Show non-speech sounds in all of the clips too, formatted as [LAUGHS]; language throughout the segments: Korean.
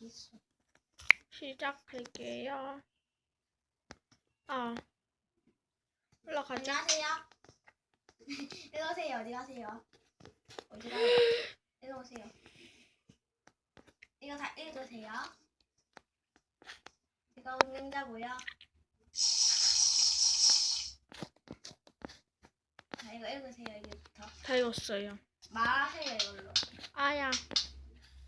있어. 시작할게요. 아, 올라가자. 안녕하세요. [LAUGHS] 일로 오세요. 어디 가세요? 어디 가요? 일로 오세요. 이거 다 읽으세요. 제가 운행자고요. 자, 이거 읽으세요. 이제부터. 다 읽었어요. 말하세요, 이걸로. 아야,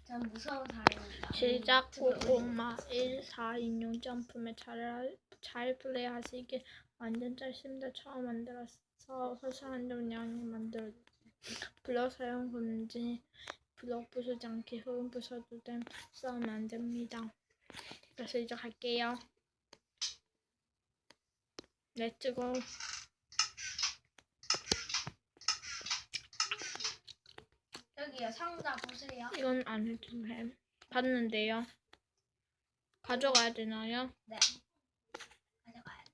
전 무서운 사람입니다. 시작 유튜브로 고고마 1, 4, 6, 6 점프맨 잘, 잘 플레이하시길 완전 짧습니다. 처음 만들어서 허술한 점량이 만들어 블럭 사용 금지 블럭 부수지 않게 흙은 부숴도 됨 싸우면 안 됩니다. 그래서 시작할게요. 렛츠고 여기요. 상자 보세요. 이건 안 해도 돼. 봤는데요. 가져가야 되나요? 네. 가져가야 돼요.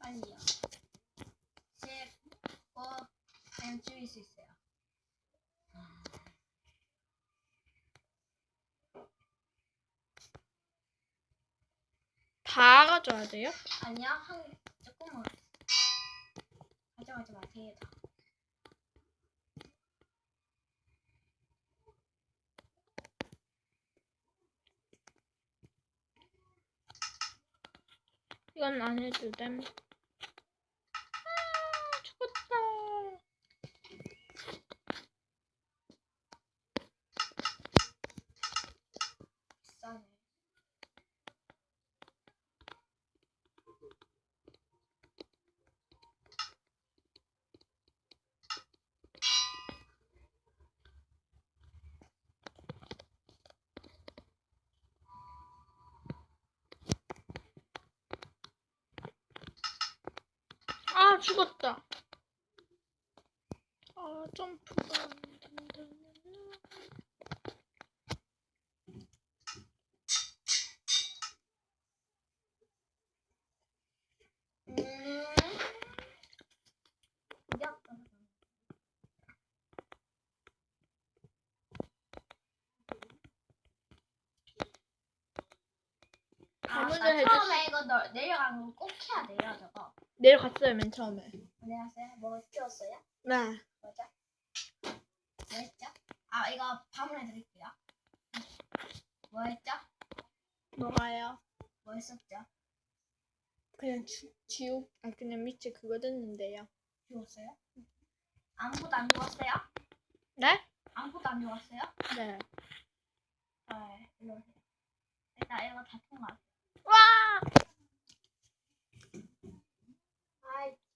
빨리요. 10, 9, 아니면 줄일 수 있어요. 다 가져야 돼요? 아니요, 한. 가져가지 마세요. 다. 이건 안 해도 됨. 아, 죽었다. 아, 점프가 안 된다. 아, 아무도 나 해줬- 처음에 이거 너, 내려가는 거 꼭 해야 돼요, 저거. 내려갔어요, 맨 처음에. 안녕하세요. 뭐 키웠어요? 네. 뭐죠? 뭐 했죠? 아, 이거 반문해 드릴게요. 뭐 했죠? 뭐가요? 뭐 했었죠? 그냥 지, 지옥, 아, 그냥 밑에 그거 됐는데요. 키웠어요? 아무것도 안 키웠어요? 네? 아무것도 안 키웠어요? 네. 네, 일로 오세요. 일단 이거 다 통과. 와! 파이팅.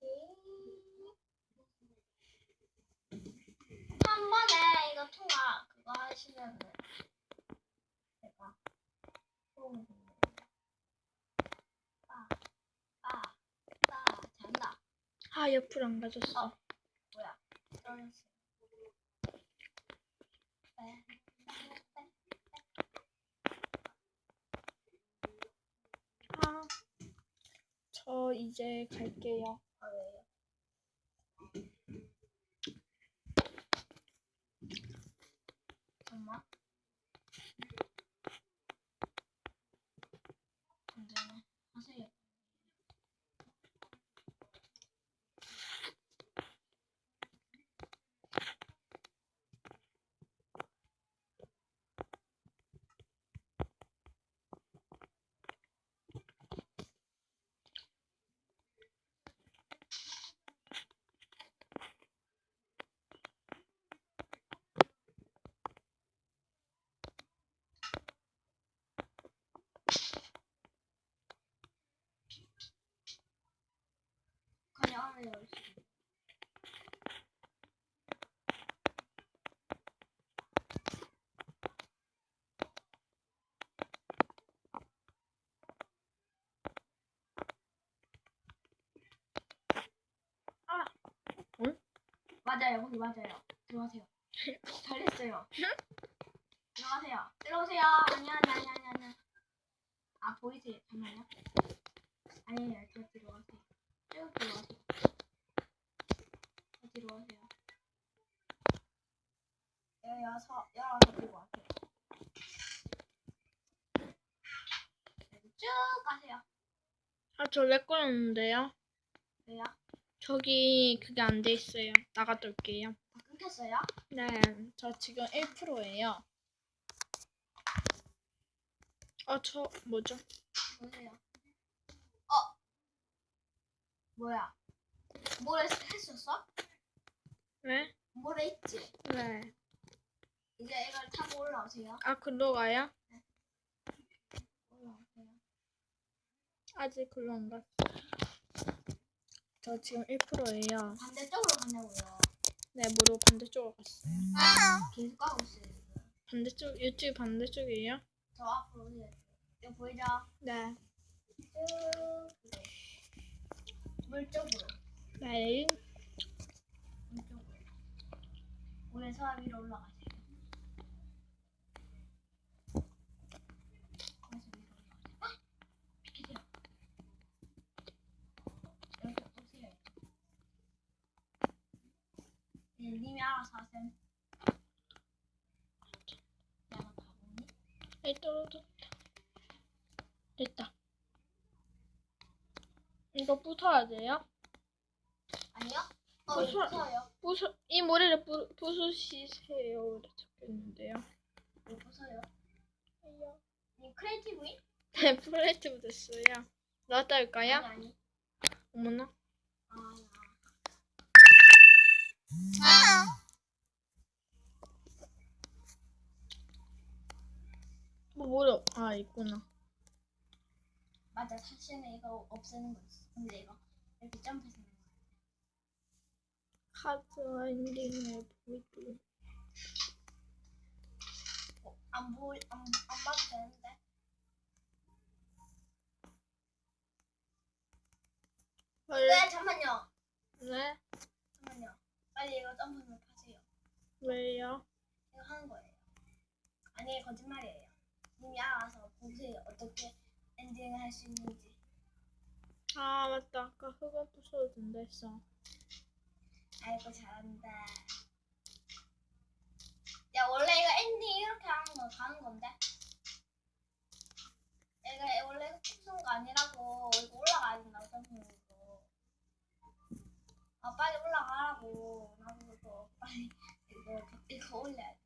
한 번에 이거 통과 그거 하시면은 제가 도움이 됩니다. 빠, 빠, 빠, 잘한다. 아, 옆으로 안 가졌어. 어. 뭐야? 떨어졌어. 아. 저 이제 갈게요. 아, 왜 요? 잠깐만. 언제나 하세요. 열심히. 아. 응? 맞아요, 거기 맞아요. 들어가세요. [LAUGHS] 잘했어요. 들어가세요. 들어오세요. 아니야, 아니야, 아니야, 아니야. 아, 보이세요? 잠깐만요. 아니에요. 쭉 들어가세요. 들어오세요. 열여섯, 열여섯 들고 와세요. 여기 쭉 가세요. 아, 저 렉 걸렸는데요. 왜요? 저기 그게 안 돼 있어요. 나갔다 올게요. 다 끊겼어요? 네, 저 지금 1%예요. 어, 저 뭐죠? 보세요. 어? 뭐야? 뭘 했, 했었어? 네? 뭘 했지? 네. 이제 이걸 타고 올라오세요. 아, 글로 가요? 아직 갔어. 저 지금 1%예요. 반대쪽으로 가냐고요. 네, 뭐로 반대쪽으로 갔어요. 계속 가고 있어요. 반대쪽, 이쪽 반대쪽이에요? 저 앞으로 오세요. 이거 보이죠? 네. 쭉. 물 쪽으로. 네. 물 쪽으로. 물에서 위로 올라가세요. 거기서 위로 올라가세요. 아! 비키세요. 여기 오세요. 네, 님이 알아서 하세요. 야, 너 바보니? 에 떨어졌다. 됐다. 이거 부숴야 돼요? 아니요? 어, 부서요. 부수, 이 모래를 부, 부수시세요. 이렇게 적혀있는데요. 왜 부서요? 님 크리에이티브인? 네, 플레이트 됐어요. 나왔다 할까요? 아니. 어머나. 아, 나. 뭐, 뭐로, 아, 있구나. 맞아, 사실은 이거 없애는 거 있어. 근데 이거 이렇게 점프해서 내는 거. 카드 엔딩을 보여줘. 어, 안 보이, 안, 안 봐도 되는데. 헐, 네, 잠만요. 네? 잠만요. 빨리 이거 점프를 하세요. 왜요? 이거 하는 거예요. 아니, 거짓말이에요. 어떻게 엔딩을 할 수 있는지. 아, 맞다. 아까 흙을 부숴도 된다 했어. 아이고, 잘한다. 야, 원래 이거 엔딩 이렇게 하는 거 가는 건데? 이거 원래 부순 거 아니라고. 이거 올라가야 된다고, 점프는 거. 아, 빨리 올라가라고. 나도 이거 빨리 이거, 이거 올려야 돼.